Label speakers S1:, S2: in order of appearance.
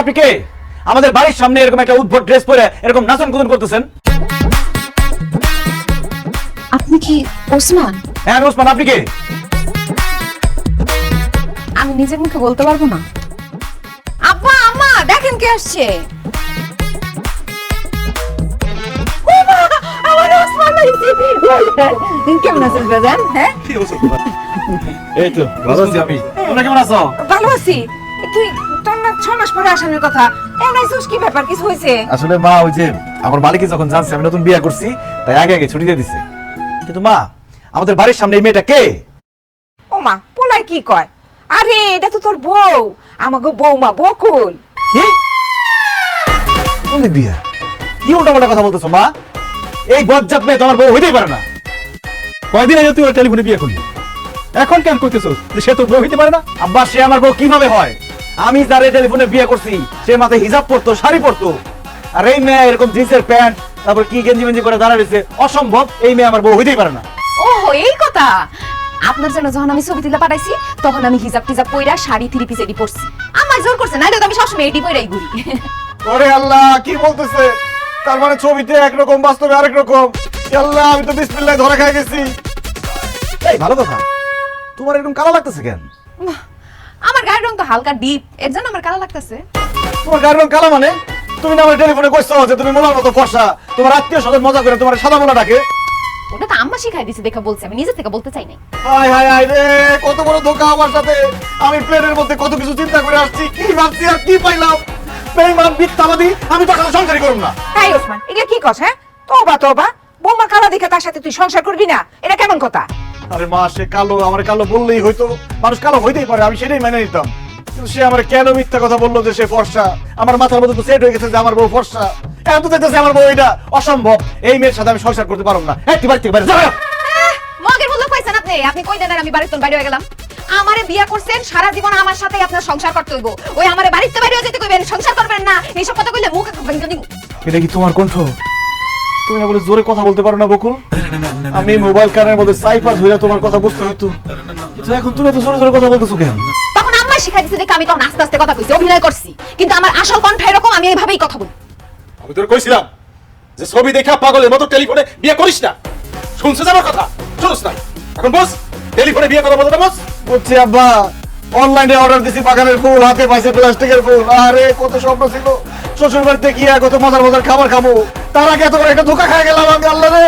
S1: আপনি কে? আমাদের বাড়ির সামনে এরকম একটা উদ্ভট ড্রেস পরে এরকম নাচন কুদন করতেছেন?
S2: আপনি কি ওসমান?
S1: হ্যাঁ ওসমান আপনি কে?
S2: আমি নিজের মুখে বলতে পারব না। আব্বা আম্মা দেখেন কে আসছে। কেমন আছেন বাজান হ্যাঁ?
S1: এই তো ভালো আছি আমি। তোমরা কেমন আছো?
S2: ভালো আছি। তুই তোর না ছ মাস পরে আসানোর কথা। এমন আইসোস কি ব্যাপার কিছু হয়েছে?
S1: আসলে মা ওই যে আমার মালিকে যখন জানছে আমি নতুন বিয়ে করছি তাই আগে আগে ছুটি দিয়ে দিছে। কিন্তু মা আমাদের বাড়ির সামনে এই মেয়েটা কে?
S2: ও মা পোলাই কি কয়? আরে এটা তো তোর বউ। আমাকে বৌমা বকুল।
S1: কি? দিয়ে কি উল্টা কথা বলতেছো মা? এই বজ্জাত মেয়ে তো আমার বউ হইতেই পারে না।
S3: কয়দিন আগে তুই ওর টেলিফোনে বিয়ে করলি? এখন কেন করতেছ সে তোর বউ হইতে পারে না?
S1: আব্বা সে আমার বউ কীভাবে হয়? আমি যারে টেলিফোনে বিয়ে করছি সে মাথায় হিজাব পরতো শাড়ি পরতো। আর এই মেয়ে এরকম জিন্সের প্যান্ট তারপর কি গেঞ্জি মেঞ্জি করে দাঁড়া রয়েছে অসম্ভব এই মেয়ে আমার বউ হইতেই পারে না।
S2: ওহো এই কথা? আপনার জন্য যখন আমি ছবি তুলে পাঠাইছি তখন আমি হিজাব টিজাব পইরা শাড়ি থ্রি পিস এডি পরছি। আমার জোর করছে না তো আমি সবসময় এডি পইরাই ঘুরি।
S1: ওরে আল্লাহ কি বলতেছে? তার মানে ছবিতে একরকম বাস্তবে আরেক রকম। আল্লাহ আমি তো বিসমিল্লাহ ধরে খাই গেছি। এই ভালো কথা। তোমার এরকম কালো লাগতেছে কেন?
S2: আমার গায়ের রং তো হালকা ডিপ এর জন্য আমার কালো লাগতেছে।
S1: তোমার গায়ের রং কালো মানে? তুমি না আমার টেলিফোনে কইছো যে তুমি মোলার মতো ফর্সা। তোমার আত্মীয় স্বজন মজা করে তোমার সাদা মোলা ডাকে।
S2: ওটা তো আম্মা শিখাই দিছে দেখে বলছে। আমি নিজে থেকে বলতে চাই নাই।
S1: হায় হায় হায় রে কত বড় ধোকা আমার সাথে। আমি প্লেনের মধ্যে কত কিছু চিন্তা করে আসছি কি ভাবছি আর কি পাইলাম? বেঈমান মিথ্যাবাদী আমি সংসারই করব না।
S4: তাই ওসমান এগুলো কি হ্যাঁ? তোবা তোবা বৌমা কালা দেখে তার সাথে তুই সংসার করবি না এটা কেমন কথা?
S1: আরে মা সে কালো আমার কালো বললেই হয়তো মানুষ কালো হইতেই পারে আমি সেটাই মেনে নিতাম। কিন্তু সে আমার কেন মিথ্যা কথা বলল যে সে ফর্সা? আমার মাথার মধ্যে তো সেট হয়ে গেছে যে আমার বউ ফর্সা। এখন তো দেখতেছে আমার বউ এটা অসম্ভব। এই মেয়ের সাথে আমি সংসার করতে পারব না। একটি বাড়ি থেকে বাইরে যাও
S2: মগের মূল্য পাইছেন আপনি। আপনি কই দেন আর আমি বাড়িতে বাইরে হয়ে গেলাম? আমারে বিয়া করছেন সারা জীবন আমার সাথেই আপনার সংসার করতে হইব। ওই আমারে বাড়িতে বাইরে যেতে কইবেন সংসার করবেন না। এইসব কথা কইলে মুখ
S1: এটা কি তোমার কণ্ঠ? তুমি না বলে জোরে কথা বলতে পারো না বকুল? আমি মোবাইল কানের মধ্যে সাইফার ধরে তোমার কথা বুঝতে হতো কিন্তু এখন তুমি এত জোরে জোরে কথা বলতেছো কেন?
S2: তখন আম্মা শিখাই দিছে দেখে আমি তখন আস্তে আস্তে কথা কইছি অভিনয় করছি। কিন্তু আমার আসল কণ্ঠ এরকম আমি এইভাবেই কথা বলি।
S3: আমি তোর কইছিলাম যে ছবি দেখা পাগলের মতো টেলিফোনে বিয়ে করিস না। শুনছিস আমার কথা? শুনছ না এখন বস টেলিফোনে বিয়ে কথা বলতে
S1: বুঝছি আব্বা। অনলাইনে অর্ডার দিছি, বাগানের ফুল, হাতে পাইছে প্লাস্টিকের ফুল। আরে, কত স্বপ্ন ছিল। শ্বশুর বাড়িতে গিয়ে কত মজার মজার খাবার খাব। তার আগে এত বড় একটা ধোকা খাই গেলাম আমি, আল্লাহ রে।